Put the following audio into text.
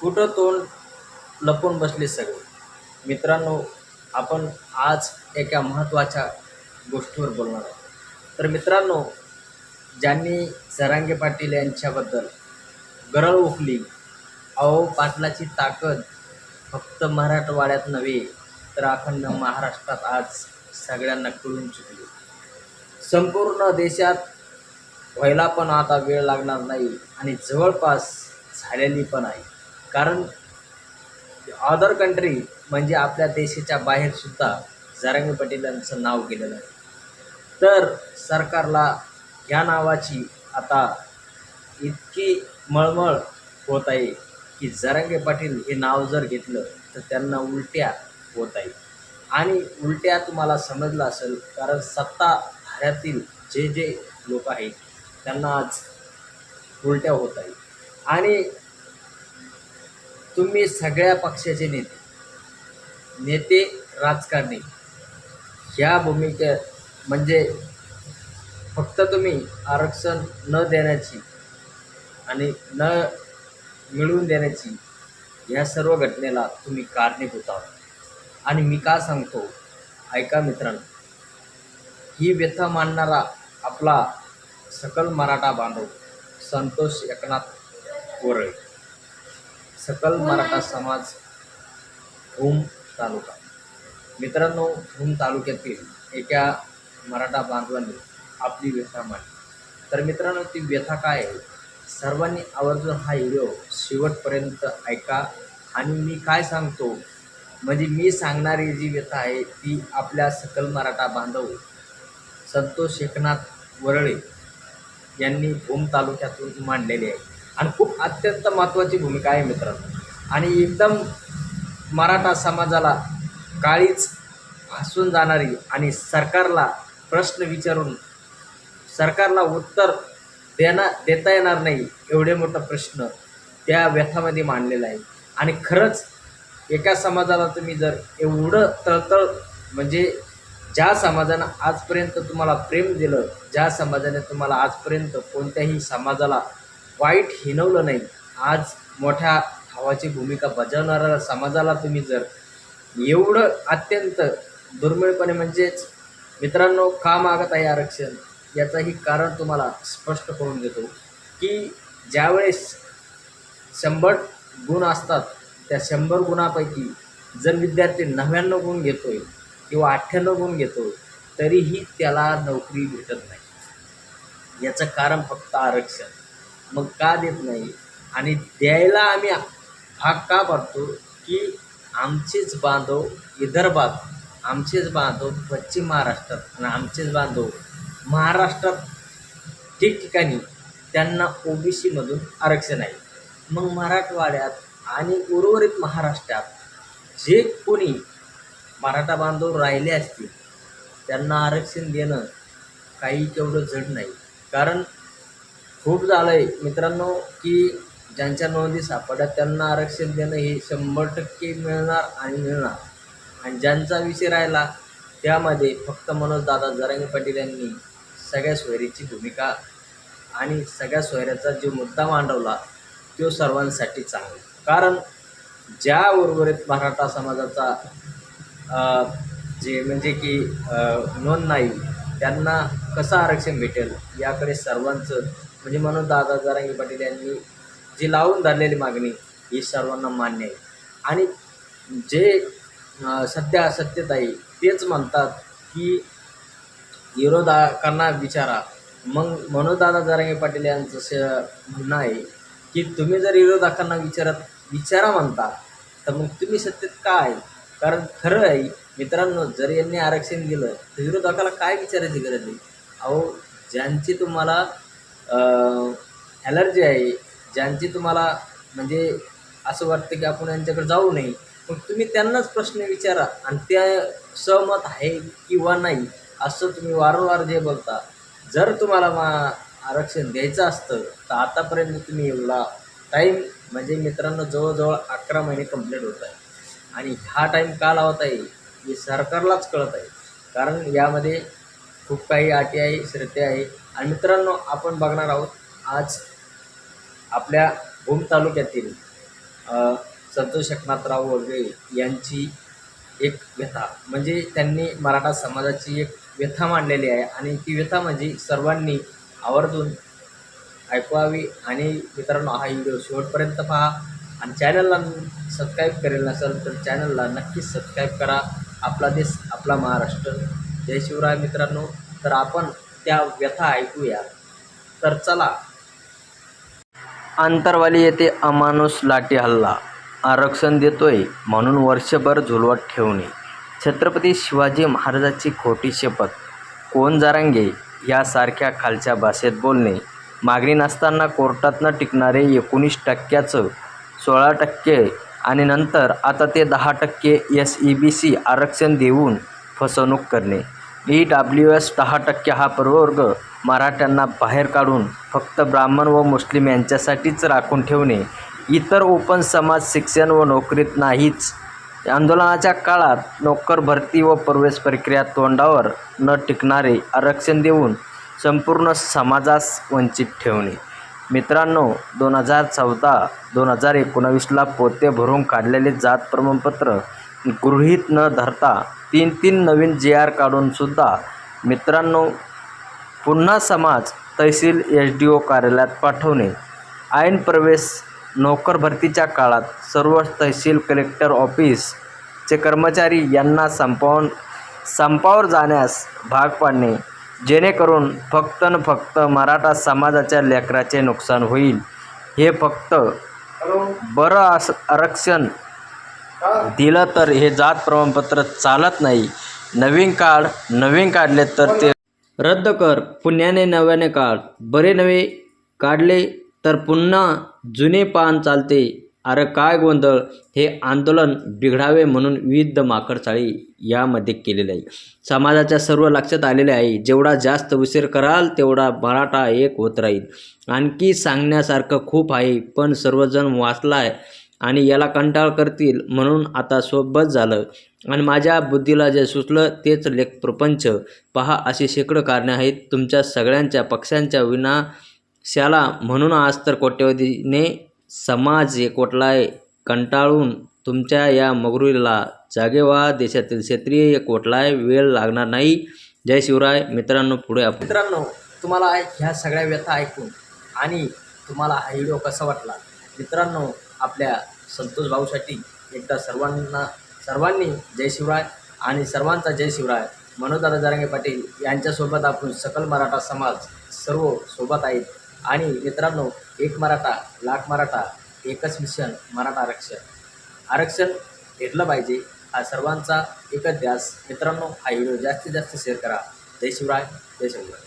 कुठं तोंड लपून बसले सगळे? मित्रांनो आपण आज एका महत्त्वाच्या गोष्टीवर बोलणार आहोत. तर मित्रांनो ज्यांनी सरांगे पाटील यांच्याबद्दल गरळ उकली अहो पाटलाची ताकद फक्त मराठवाड्यात नव्हे तर अखंड महाराष्ट्रात आज सगळ्यांना कळून चुकली. संपूर्ण देशात व्हायला पण आता वेळ लागणार नाही आणि जवळपास झालेली पण आहे. कारण अदर कंट्री म्हणजे आपल्या देशाच्या बाहेरसुद्धा जरांगे पाटील यांचं नाव गेलेलं आहे. तर सरकारला या नावाची आता इतकी मळमळ होत आहे की जरांगे पाटील हे नाव जर घेतलं तर त्यांना उलट्या होत आहे. आणि उलट्या तुम्हाला समजलं असेल कारण सत्ताधाऱ्यातील जे जे लोक आहेत त्यांना आज उलट्या होत आहे. आणि तुम्ही सगळ्या पक्षाचे नेते नेते राजकारणी ह्या भूमिके म्हणजे फक्त तुम्ही आरक्षण न देण्याची आणि न मिळवून देण्याची या सर्व घटनेला तुम्ही कारणीभूत आहात. आणि मी का सांगतो? ऐका मित्रांनो ही व्यथा मांडणारा आपला सकल मराठा बांधव संतोष एकनाथ कोरळे. सकल मराठा समाज भूम तालुका. मित्रांनो भूम तालुक्यातील एका मराठा बांधवांनी आपली व्यथा मांडली. तर मित्रांनो ती व्यथा काय आहे? सर्वांनी आवर्जून हा व्हिडिओ शेवटपर्यंत ऐका. आणि मी काय सांगतो? म्हणजे मी सांगणारी जी व्यथा आहे ती आपल्या सकल मराठा बांधव संतोष एकनाथ वरळे यांनी भूम तालुक्यातून मांडलेली आहे. आणि खूप अत्यंत महत्त्वाची भूमिका आहे मित्रांनो. आणि एकदम मराठा समाजाला काळीच भासून जाणारी आणि सरकारला प्रश्न विचारून सरकारला उत्तर देणार देता येणार नाही एवढे मोठा प्रश्न त्या व्यथामध्ये मांडलेला आहे. आणि खरंच एका समाजाला तुम्ही जर एवढं तळतळ म्हणजे ज्या समाजानं आजपर्यंत तुम्हाला प्रेम दिलं ज्या समाजाने तुम्हाला आजपर्यंत कोणत्याही समाजाला वाईट हिनवलं नाही. आज मोठ्या भावाची भूमिका बजावणाऱ्या समाजाला तुम्ही जर एवढं अत्यंत दुर्मिळपणे म्हणजेच मित्रांनो का मागत आहे आरक्षण? याचंही कारण तुम्हाला स्पष्ट करून देतो की ज्यावेळेस शंभर गुण असतात त्या शंभर गुणापैकी जर विद्यार्थी नव्याण्णव गुण घेतो आहे किंवा अठ्ठ्याण्णव गुण घेतो तरीही त्याला नोकरी भेटत नाही. याचं कारण फक्त आरक्षण. मग का देत नाही? आणि द्यायला आम्ही भाग का पडतो की आमचेच बांधव विदर्भात आमचेच बांधव पश्चिम महाराष्ट्रात आणि आमचेच बांधव महाराष्ट्रात ठिकठिकाणी त्यांना ओ बी सीमधून आरक्षण आहे. मग मराठवाड्यात आणि उर्वरित महाराष्ट्रात जे कोणी मराठा बांधव राहिले असतील त्यांना आरक्षण देणं काही तेवढं जड नाही. कारण खूप झालं आहे मित्रांनो की ज्यांच्या नोंदी सापडल्या त्यांना आरक्षण देणं हे शंभर टक्के मिळणार आणि मिळणार. आणि ज्यांचा विषय राहिला त्यामध्ये फक्त मनोजदादा जरांगे पाटील यांनी सगळ्या सोयरीची भूमिका आणि सगळ्या सोयऱ्याचा जो मुद्दा मांडवला तो सर्वांसाठी चांगला. कारण ज्या उर्वरित मराठा समाजाचा जे म्हणजे की नोंद नाही त्यांना कसं आरक्षण भेटेल याकडे सर्वांचं म्हणजे म्हणून दादा जरांगे पाटील यांनी जी लावून धरलेली मागणी ही सर्वांना मान्य आहे. आणि जे सध्या सत्यता आहे तेच म्हणतात की विरोधकांना विचारा. मग मनोदादा जरांगे पाटील यांचं श म्हणणं आहे की तुम्ही जर विरोधकांना विचारत विचारा म्हणता तर मग तुम्ही सत्तेत का आहे? कारण खरं आहे मित्रांनो जर यांनी आरक्षण दिलं तर विरोधकाला काय विचारायची गरज आहे? अहो ज्यांची तुम्हाला ॲलर्जी आहे. ज्यांची तुम्हाला म्हणजे असं वाटतं की आपण यांच्याकडे जाऊ नये. मग तुम्ही त्यांनाच प्रश्न विचारा. आणि त्या सहमत आहे किंवा नाही असं तुम्ही वारंवार जे बोलता जर तुम्हाला मा आरक्षण द्यायचं असतं तर आतापर्यंत तुम्ही एवढा टाईम म्हणजे मित्रांनो जवळजवळ अकरा महिने कंप्लीट होत आहे. आणि हा टाईम का लावत आहे हे सरकारलाच कळत आहे. कारण यामध्ये खूप काही अटी आहे शर्ती आहे. आणि मित्रांनो आपण बघणार आहोत आज आपल्या भूम तालुक्यातील संतोष एकनाथराव वगैरे यांची एक व्यथा. म्हणजे त्यांनी मराठा समाजाची एक व्यथा मांडलेली आहे आणि ती व्यथा म्हणजे सर्वांनी आवर्जून ऐकवावी आणि मित्रांनो हा व्हिडिओ शेवटपर्यंत पहा आणि चॅनलला सबस्क्राईब करेल नसेल तर चॅनलला नक्कीच सबस्क्राईब करा. आपला देश आपला महाराष्ट्र. जय शिवराय मित्रांनो. तर आपण त्या व्यथा ऐकूया. तर चला. आंतरवाली येथे अमानुष लाठी हल्ला. आरक्षण देतोय म्हणून वर्षभर झुलवत ठेवणे. छत्रपती शिवाजी महाराजाची खोटी शपथ. कोण जारांगे यासारख्या खालच्या भाषेत बोलणे? मागणी नसताना कोर्टात न टिकणारे एकोणीस टक्क्याचं सोळा टक्के आणि नंतर आता ते दहा टक्के एस ई बी सी आरक्षण देऊन फसवणूक करणे. ई डब्ल्यू एस दहा टक्के हा प्रवर्ग मराठ्यांना बाहेर काढून फक्त ब्राह्मण व मुस्लिम यांच्यासाठीच राखून ठेवणे. इतर ओपन समाज शिक्षण व नोकरीत नाहीच. आंदोलनाच्या काळात नोकर भरती व प्रवेश प्रक्रिया तोंडावर न टिकणारे आरक्षण देऊन संपूर्ण समाजास वंचित ठेवणे. मित्रांनो दोन हजार चौदा दोन हजार एकोणावीसला पोते भरून काढलेले जात प्रमाणपत्र गृहीत न धरता तीन तीन नवीन जे आर काढूनसुद्धा मित्रांनो पुन्हा समाज तहसील एच डी ओ कार्यालयात पाठवणे. ऐन प्रवेश नोकर भरतीच्या काळात सर्व तहसील कलेक्टर ऑफिसचे कर्मचारी यांना संपावून संपावर जाण्यास भाग पाडणे. जेणेकरून फक्त न फक्त मराठा समाजाच्या लेकराचे नुकसान होईल. हे फक्त बरं आस आरक्षण दिलं तर हे जात प्रमाणपत्र चालत नाही. नवीन कार्ड नवीन काढले तर ते रद्द कर. पुण्याने नव्याने काढ. बरे नवे काढले तर पुन्हा जुने पान चालते. अरे काय गोंधळ. हे आंदोलन बिघडावे म्हणून विविध माकडचाळी यामध्ये केलेले आहे. समाजाच्या सर्व लक्षात आलेले आहे. जेवढा जास्त उशीर कराल तेवढा मराठा एक होत राहील. आणखी सांगण्यासारखं खूप आहे पण सर्वजण वाचला आहे आणि याला कंटाळ करतील म्हणून आता सोबत झालं. आणि माझ्या बुद्धीला जे सुचलं तेच लेख प्रपंच. पहा अशी शेकडं कारणे आहेत. तुमच्या सगळ्यांच्या पक्षांच्या विनाशाला म्हणून आज तर कोट्यवधीने समाज एकवटलाय. कंटाळून तुमच्या या मगरुरीला जागे व्हा देशातील क्षेत्रीय एकवटलाय. वेळ लागणार नाही. जय शिवराय. मित्रांनो पुढे आपण. मित्रांनो तुम्हाला ह्या सगळ्या व्यथा ऐकून आणि तुम्हाला हा व्हिडिओ कसा वाटला? मित्रांनो आपल्या संतोष भाऊसाठी एकदा सर्वांना सर्वांनी जय शिवराय आणि सर्वांचा जय शिवराय. मनोदादा जारंगे पाटील यांच्यासोबत आपण सकल मराठा समाज सर्व सोबत आहेत. आणि मित्रांनो एक मराठा लाख मराठा एकच मिशन मराठा आरक्षण. आरक्षण घेतलं पाहिजे हा सर्वांचा एकच ध्यास. मित्रांनो हा व्हिडिओ जास्तीत जास्त शेअर करा. जय शिवराय जय शिवराय.